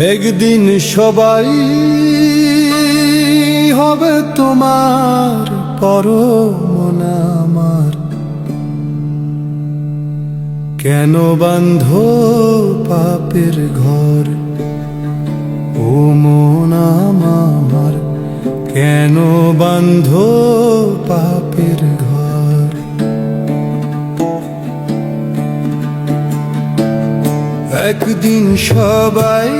একদিন সবাই হবে তোমার পরমনা আমার। কেন বান্ধ পাপের ঘর? ও মন আমার, কেন বান্ধ পাপের একদিন সবাই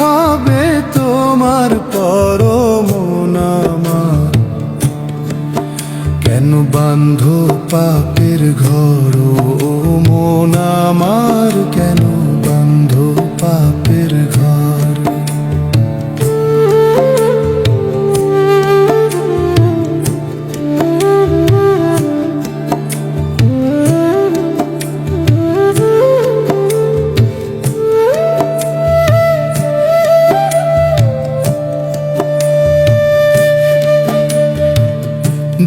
হবে তোমার পরম নামা। কেন বান্ধ পাপের ঘর ও মন আমার? কেন বান্ধ পাপের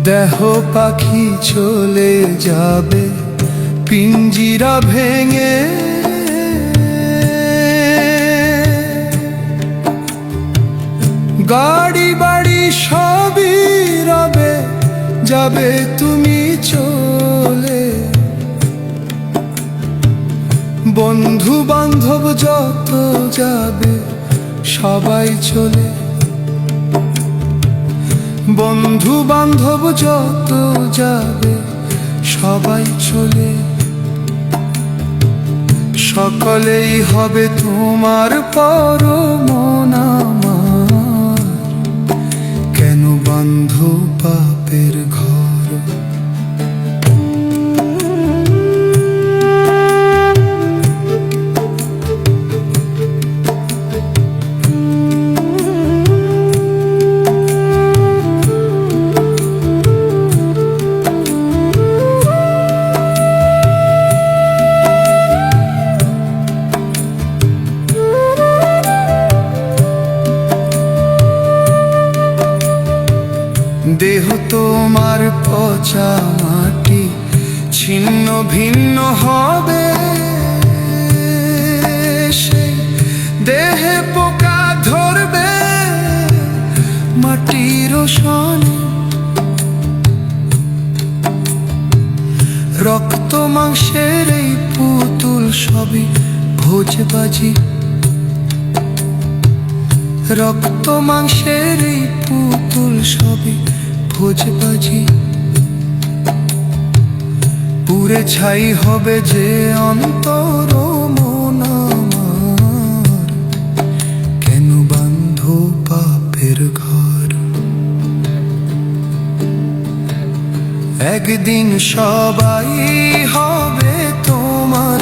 দেহ পাখি চলে যাবে, পিঞ্জিরা ভেঙে। গাড়ি বাড়ি সবই রবে, যাবে তুমি চলে। বন্ধু বান্ধব যত যাবে, সবাই চলে বন্ধু বান্ধব যত যাবে সবাই চলে। সকলেই হবে তোমার পরমন। দেহ তোমার পচা মাটি, ছিন্ন ভিন্ন হবে সেই দেহে পোকা ধরবে মাটির সনে রক্ত মাংসের এই পুতুল সবই ভোজবাজি। রক্ত মাংসের এই পুতুল সবই ভোজবাজি পুরে ছাই হবে যে অন্তর মন আমার। কেন বান্ধ ঘর? একদিন সবাই হবে তোমার